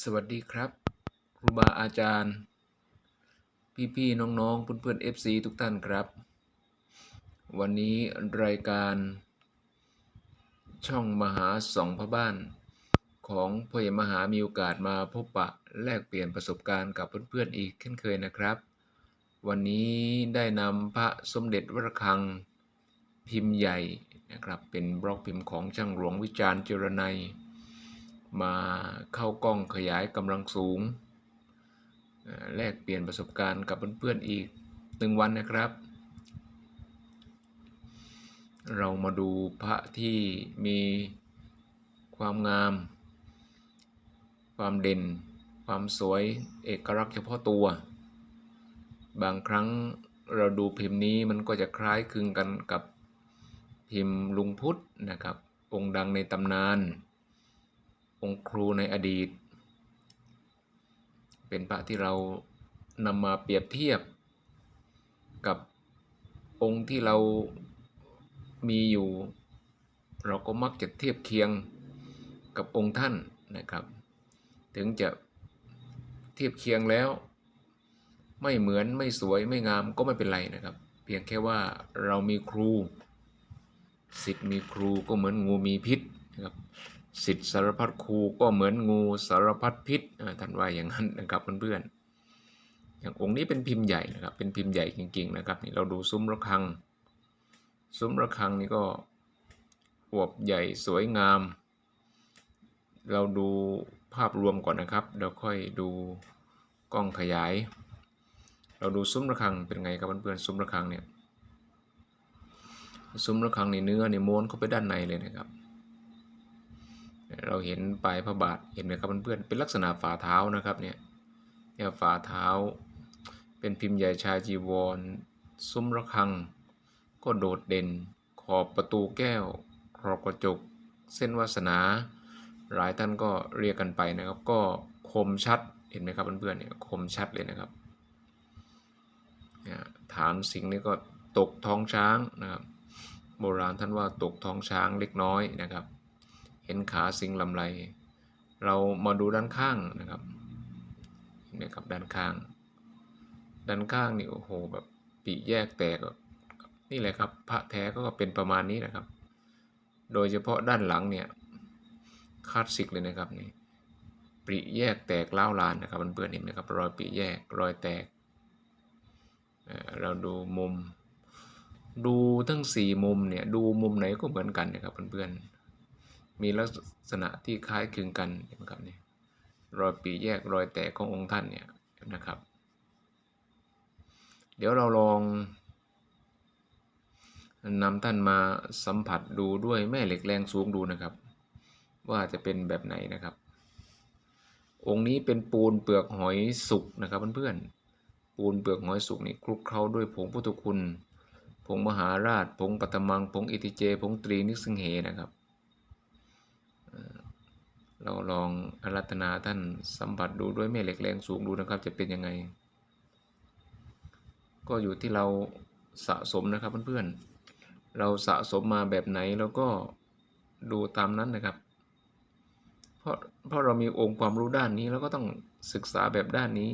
สวัสดีครับ ครูบาอาจารย์ พี่ๆน้องๆเพื่อนๆ FC ทุกท่านครับ วันนี้รายการช่องมหาสองพระบ้าน ของพ่อใหญ่มหามีโอกาสมาพบปะแลกเปลี่ยนประสบการณ์กับเพื่อนๆอีกเช่นเคยนะครับ วันนี้ได้นำพระสมเด็จวรคังพิมพ์ใหญ่นะครับเป็นบล็อกพิมพ์ของช่างหลวงวิจารณ์เจรไนย มาเข้ากล้องขยายกำลังสูง แลกเปลี่ยนประสบการณ์กับเพื่อนๆอีกหนึ่งวันนะครับ เรามาดูพระที่มีความงาม ความเด่น ความสวยเอกลักษณ์เฉพาะตัว บางครั้งเราดูพิมพ์นี้มันก็จะคล้ายคลึงกันกับพิมพ์ลุงพุทธนะครับ องค์ดังในตำนาน องค์ครูในอดีต เป็นพระที่เรานำมาเปรียบเทียบกับองค์ที่เรามีอยู่ เราก็มักจะเทียบเคียงกับองค์ท่านนะครับ ถึงจะเทียบเคียงแล้ว ไม่เหมือนไม่สวยไม่งามก็ไม่เป็นไรนะครับ เพียงแค่ว่าเรามีครูสิทธิ์มีครูก็เหมือนงูมีพิษนะครับ สิทธิสารพัดครูก็เหมือนงูสารพัดพิษท่านว่าอย่างนั้นนะครับเพื่อนๆอย่างองค์นี้เป็นพิมพ์ใหญ่นะครับเป็นพิมพ์ใหญ่จริงๆนะครับนี่เราดูซุ้มระฆัง ซุ้มระฆังนี่ก็อวบใหญ่สวยงาม เราดูภาพรวมก่อนนะครับเดี๋ยวค่อยดูกล้องขยาย เราดูซุ้มระฆังเป็นไงครับเพื่อนๆซุ้มระฆังเนี่ยซุ้มระฆังในเนื้อในม้วนเข้าไปด้านในเลยนะครับ เราเห็นปลายพระบาทเห็นไหมครับเพื่อนๆเป็นลักษณะฝ่าเท้านะครับเนี่ยเนี่ยฝ่าเท้า เป็นพิมพ์ใหญ่ชายจีวรซุ้มระฆัง ก็โดดเด่น ขอบประตูแก้วขอบกระจก เส้นวาสนา หลายท่านก็เรียกกันไปนะครับ ก็คมชัดเห็นไหมครับเพื่อนๆเนี่ยคมชัดเลยนะครับเนี่ยฐานสิงห์นี่ก็ตกท้องช้างนะครับ โบราณท่านว่าตกท้องช้างเล็กน้อยนะครับ เห็นขาสิงลำไร เรามาดูด้านข้างนะครับเห็นไหมครับด้านข้าง ด้านข้างนี่โอ้โหแบบปีแยกแตกนี่แหละครับพระแท้ก็เป็นประมาณนี้นะครับ โดยเฉพาะด้านหลังเนี่ยคลาสสิกเลยนะครับนี่ปริแยกแตกเล้าลานนะครับเพื่อนๆเห็นไหมครับรอยปริแยกรอยแตกเเราดูมุม ดูทั้งสี่มุมเนี่ยดูมุมไหนก็เหมือนกันนะครับเพื่อนๆ มีลักษณะที่คล้ายคลึงกันนะครับเนี่ยรอยปีแยกรอยแตกขององค์ท่านเนี่ยนะครับ เดี๋ยวเราลองนำท่านมาสัมผัสดูด้วยแม่เหล็กแรงสูงดูนะครับ ว่าจะเป็นแบบไหนนะครับ องค์นี้เป็นปูนเปลือกหอยสุกนะครับเพื่อนๆปูนเปลือกหอยสุกนี่คลุกเคล้าด้วยผงพุทธคุณผงมหาราชผงปัตมังผงอิติเจผงตรีนิสิงเหนะครับ เราลองอารัตนาท่านสัมผัสดูด้วยแม่เหล็กแรงสูงดูนะครับ จะเป็นยังไง ก็อยู่ที่เราสะสมนะครับเพื่อนๆ เราสะสมมาแบบไหนเราก็ดูตามนั้นนะครับ เพราะเพราะเรามีองค์ความรู้ด้านนี้เราก็ต้องศึกษาแบบด้านนี้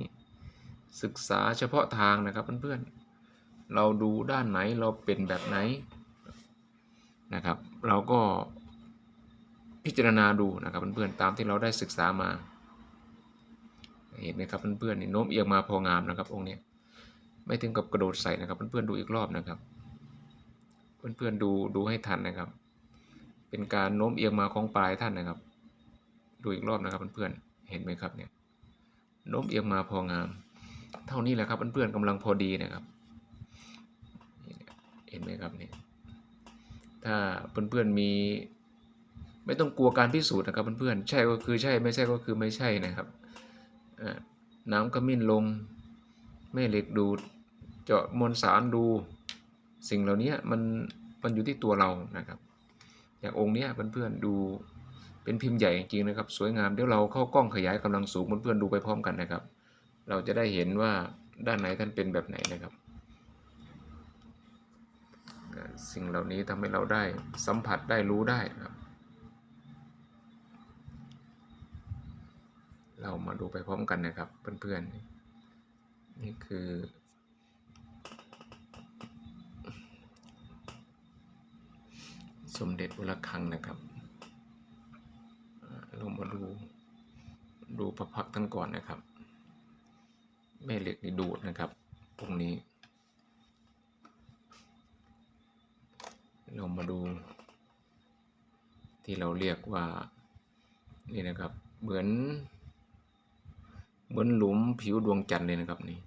ศึกษาเฉพาะทางนะครับเพื่อนๆ เราดูด้านไหนเราเป็นแบบไหนนะครับ เราก็ พิจารณาดูนะครับเพื่อนๆตามที่เราได้ศึกษามา เห็นไหมครับเพื่อนๆนี่โน้มเอียงมาพองามนะครับองค์เนี้ยไม่ถึงกับกระโดดใส่นะครับเพื่อนๆดูอีกรอบนะครับ เพื่อนๆดูดูให้ทันนะครับ เป็นการโน้มเอียงมาของปลายท่านนะครับ ดูอีกรอบนะครับเพื่อนๆเห็นไหมครับเนี่ยโน้มเอียงมาพองาม เท่านี้แหละครับเพื่อนๆกำลังพอดีนะครับเห็นไหมครับเนี่ยถ้าเพื่อนๆมี ไม่ต้องกลัวการพิสูจน์นะครับเพื่อนๆใช่ก็คือใช่ไม่ใช่ก็คือไม่ใช่นะครับน้ำขมิ้นลงแม่เหล็กดูด เจาะมวลสารดู สิ่งเหล่านี้มันมันอยู่ที่ตัวเรานะครับอย่างองค์นี้เพื่อนๆดูเป็นพิมพ์ใหญ่จริงๆนะครับ สวยงามเดี๋ยวเราเข้ากล้องขยายกำลังสูงเพื่อนๆดูไปพร้อมกันนะครับ เราจะได้เห็นว่าด้านไหนท่านเป็นแบบไหนนะครับ สิ่งเหล่านี้ทำให้เราได้สัมผัสได้รู้ได้นะครับ เรามาดูไปพร้อมกันนะครับ เพื่อนๆ นี่คือ สมเด็จอุลคังนะครับเรามาดูดูพระพักตร์ท่านก่อนนะครับ แม่เหล็กนี่ดูดนะครับตรงนี้ เรามาดู ที่เราเรียกว่า นี่นะครับ เหมือน เหมือนหลุมผิวดวงจันทร์เลยนะครับนี่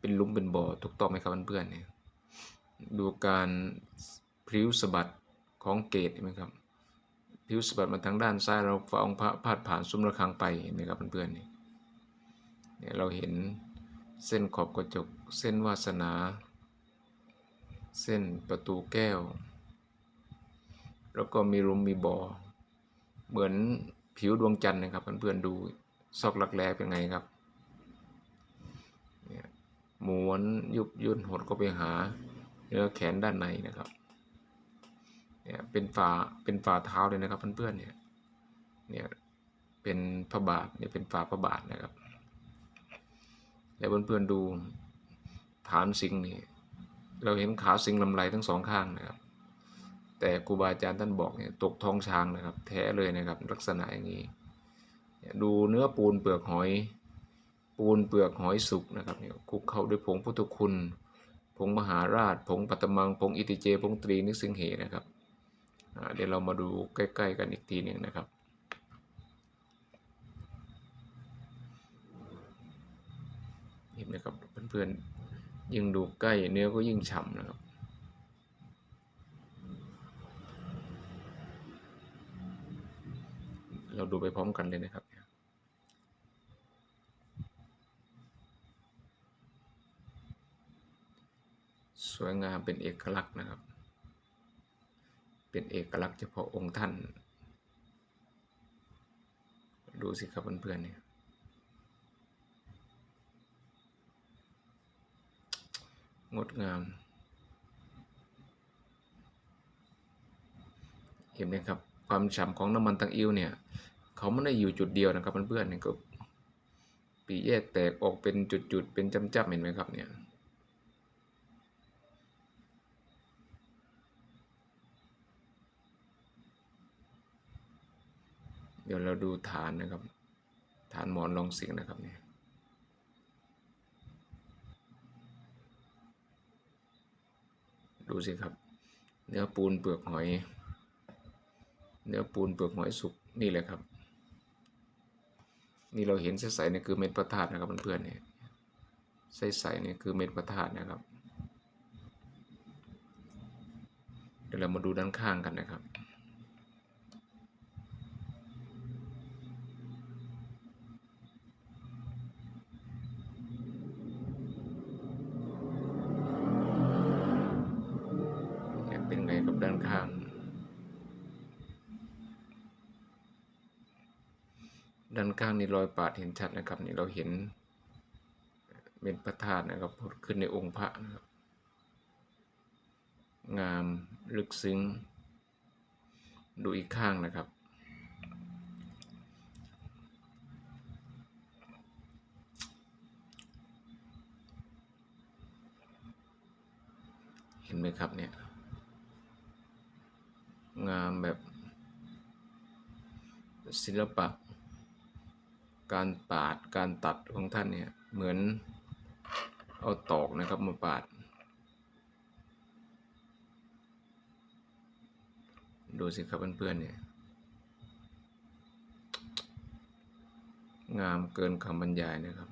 เป็นหลุมเป็นบ่อถูกต้องไหมครับเพื่อนๆเนี่ยดูการพลิ้วสะบัดของเกตเห็นไหมครับพลิ้วสะบัดมาทางด้านซ้ายเราฝ่าองค์พระพาดผ่านซุ้มระฆังไปเห็นไหมครับเพื่อนๆนี่เนี่ยเราเห็นเส้นขอบกระจกเส้นวาสนา เส้นประตูแก้ว แล้วก็มีรุมมีบ่อ เหมือนผิวดวงจันทร์นะครับเพื่อนๆดูซอกหลักแร้เป็นไงครับ ม้วนยุบยุ่นหดก็ไปหาเนื้อแขนด้านในนะครับเนี่ยเป็นฝ่าเป็นฝ่าเท้าเลยนะครับเพื่อนๆเนี่ยเนี่ยเป็นพระบาทเนี่ยเป็นฝ่าพระบาทนะครับ แล้วเพื่อนๆดูฐานสิงห์นี่เราเห็นขาสิงห์ลำไรทั้งสองข้างนะครับ แต่ครูบาอาจารย์ท่านบอกเนี่ยตกท้องช้างนะครับ แท้เลยนะครับลักษณะอย่างนี้เนี่ยดูเนื้อปูนเปลือกหอย ปูนเปลือกหอยสุกนะครับเนี่ยคลุกเข้าด้วยผงพุทธคุณ ผงมหาราช ผงปัตตมัง ผงอิติเจ ผงตรีนิสิงเหนะครับเดี๋ยวเรามาดูใกล้ ๆ กันอีกทีหนึ่งนะครับเห็นไหมครับเพื่อนๆยิ่งดูใกล้เนื้อก็ยิ่งฉ่ำนะครับเราดูไปพร้อมกันเลยนะครับ วยงามเป็นเอกลักษณ์นะครับ เป็นเอกลักษณ์เฉพาะองค์ท่าน ดูสิครับเพื่อนๆเนี่ยงดงาม เห็นไหมครับ ความฉ่ำของน้ำมันตังอิ้วเนี่ยเขาไม่ได้อยู่จุดเดียวนะครับเพื่อนๆเนี่ยก็ปีแยกแตกออกเป็นจุดๆเป็นจ้ำๆเห็นไหมครับเนี่ย เดี๋ยวเราดูฐานนะครับ ฐานหมอนรองสิงนะครับเนี่ยดูสิครับ เนื้อปูนเปลือกหอย เนื้อปูนเปลือกหอยสุกนี่แหละครับ นี่เราเห็นใสๆเนี่ยคือเม็ดพระธาตุนะครับเพื่อนๆเนี่ยใสๆเนี่ยคือเม็ดพระธาตุนะครับ เดี๋ยวเรามาดูด้านข้างกันนะครับ ด้านข้างนี่รอยปาดเห็นชัดนะครับนี่เราเห็นเม็ดพระธาตุนะครับผุดขึ้นในองค์พระนะครับ งามลึกซึ้ง ดูอีกข้างนะครับ เห็นไหมครับเนี่ย งามแบบศิลปะ การปาดการตัดของท่านเนี่ยเหมือนเอาตอกนะครับมาปาด ดูสิครับเพื่อนๆเนี่ยงามเกินคำบรรยายนะครับ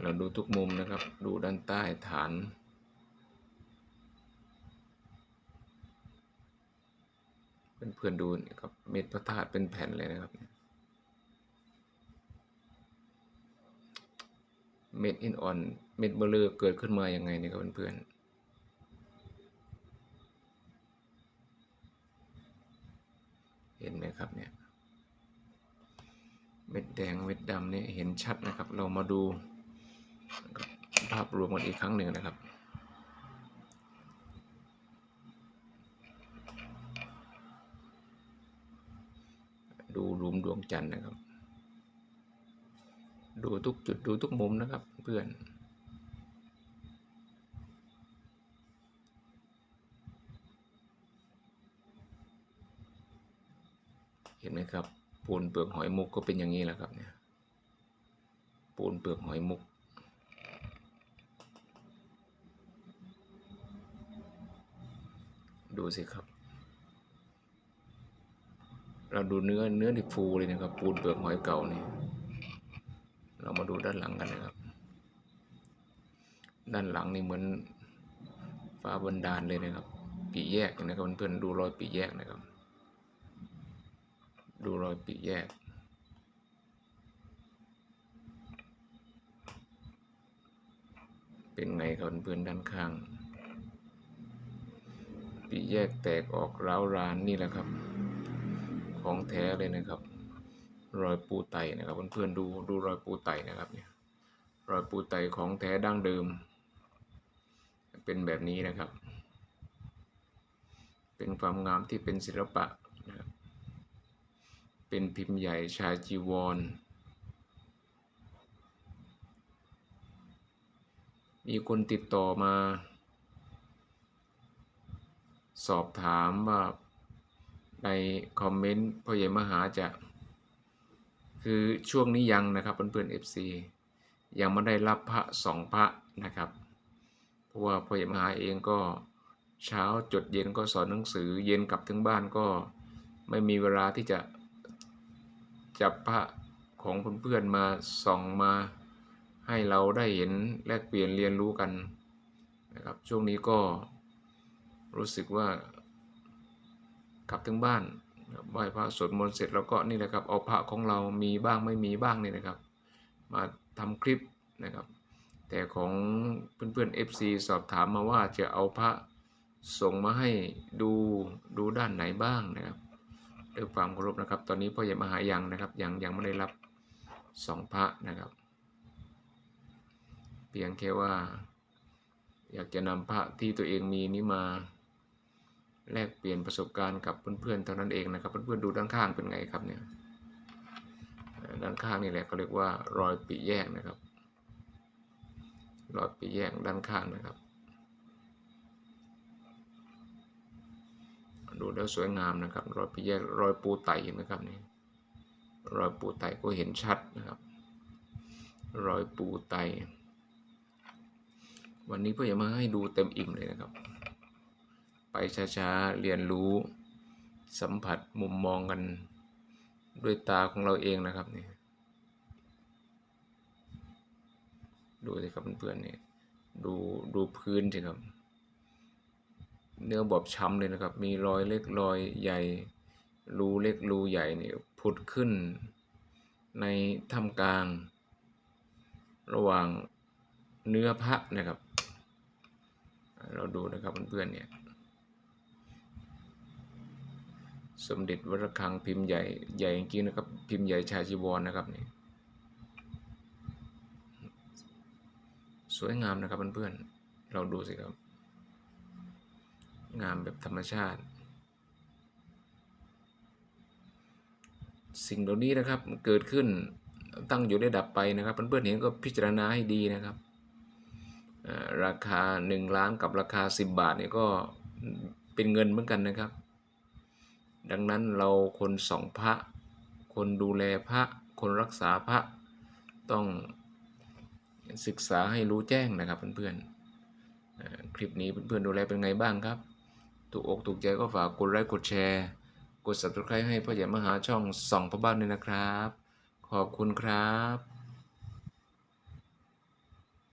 เราดูทุกมุมนะครับ ดูด้านใต้ฐาน เพื่อนๆดูนี่ครับเม็ดพระธาตุเป็นแผ่นเลยนะครับ เม็ดอินออนเม็ดเบลอเกิดขึ้นมาอย่างไงเนี่ยครับเพื่อนๆเห็นไหมครับเนี่ยเม็ดแดงเม็ดดำนี่เห็นชัดนะครับ เรามาดูภาพรวมกันอีกครั้งหนึ่งนะครับ ดูรวมดวงจันทร์นะครับ ดูทุกจุดดูทุกมุมนะครับเพื่อน เห็นไหมครับ ปูนเปลือกหอยมุกก็เป็นอย่างนี้แหละครับเนี่ย ปูนเปลือกหอยมุกดูสิครับ เราดูเนื้อเนื้อที่ฟูเลยนะครับ ปูนเปลือกหอยเก่านี่ เรามาดูด้านหลังกันนะครับ ด้านหลังนี่เหมือนฟ้าบันดาลเลยนะครับ ปีแยกนะครับเพื่อนๆดูรอยปีแยกนะครับ ดูรอยปีแยกเป็นไงครับเพื่อนๆด้านข้าง ปีแยกแตกออกร้าวรานนี่แหละครับ ของแท้เลยนะครับ รอยปูไตนะครับเพื่อนๆดูดูรอยปูไตนะครับเนี่ยรอยปูไตของแท้ดั้งเดิม เป็นแบบนี้นะครับ เป็นความงามที่เป็นศิลปะนะครับเป็นพิมพ์ใหญ่ชาจีวร มีคนติดต่อมา สอบถามว่า ในคอมเมนต์พ่อใหญ่มหาจะ คือช่วงนี้ยังนะครับเพื่อนๆ FC ยังไม่ได้รับพระสองพระนะครับ เพราะว่าพ่อใหญ่มหาเองก็เช้าจดเย็นก็สอนหนังสือเย็นกลับถึงบ้านก็ไม่มีเวลาที่จะจับพระของเพื่อนๆมาส่องมาให้เราได้เห็นแลกเปลี่ยนเรียนรู้กันนะครับช่วงนี้ก็รู้สึกว่า กลับถึงบ้านไหว้พระสวดมนต์เสร็จแล้วก็นี่แหละครับเอาพระของเรามีบ้างไม่มีบ้างนี่นะครับ มาทำคลิปนะครับ แต่ของเพื่อนๆ FC สอบถามมาว่าจะเอาพระส่งมาให้ดูดูด้านไหนบ้างนะครับด้วยความเคารพนะครับ ตอนนี้พ่อใหญ่มหายังนะครับยังยังไม่ได้รับสองพระนะครับ เพียงแค่ว่า อยากจะนำพระที่ตัวเองมีนี้มา แลกเปลี่ยนประสบการณ์กับเพื่อนๆเท่านั้นเองนะครับ เพื่อนๆดูด้านข้างเป็นไงครับเนี่ยด้านข้างนี่แหละเขาเรียกว่ารอยปีแยกนะครับ รอยปีแยกด้านข้างนะครับ ดูแล้วสวยงามนะครับ รอยปีแยกรอยปูไตเห็นไหมครับนี่รอยปูไตก็เห็นชัดนะครับ รอยปูไตวันนี้เพื่อจะมาให้ดูเต็มอิ่มเลยนะครับ ไปช้าๆ เรียนรู้สัมผัสมุมมองกันด้วยตาของเราเองนะครับนี่ดูสิครับเพื่อนๆนี่ดูดูพื้นสิครับ เนื้อบอบช้ำเลยนะครับ มีรอยเล็กรอยใหญ่ รูเล็กรูใหญ่เนี่ยผุดขึ้น ในถ้ำกลาง ระหว่างเนื้อพระนะครับ เราดูนะครับเพื่อนๆเนี่ย สมเด็จวรคังพิมพ์ใหญ่ใหญ่จริงๆนะครับ พิมพ์ใหญ่ชาชีวรนะครับนี่สวยงามนะครับเพื่อนๆ เราดูสิครับ งามแบบธรรมชาติ สิ่งเหล่านี้นะครับเกิดขึ้นตั้งอยู่ได้ดับไปนะครับ เพื่อนๆเห็นก็พิจารณาให้ดีนะครับ ราคา 1 ล้านกับราคา 10 บาทเนี่ยก็เป็นเงินเหมือนกันนะครับ ดังนั้นเราคนส่องพระ คนดูแลพระ คนรักษาพระต้องศึกษาให้รู้แจ้งนะครับเพื่อนๆคลิปนี้เพื่อนๆดูแลเป็นไงบ้างครับ ถูกอกถูกใจก็ฝากกดไลค์กดแชร์ กด subscribe ให้พ่อใหญ่มหาช่องส่องพระบ้านด้วยนะครับ ขอบคุณครับ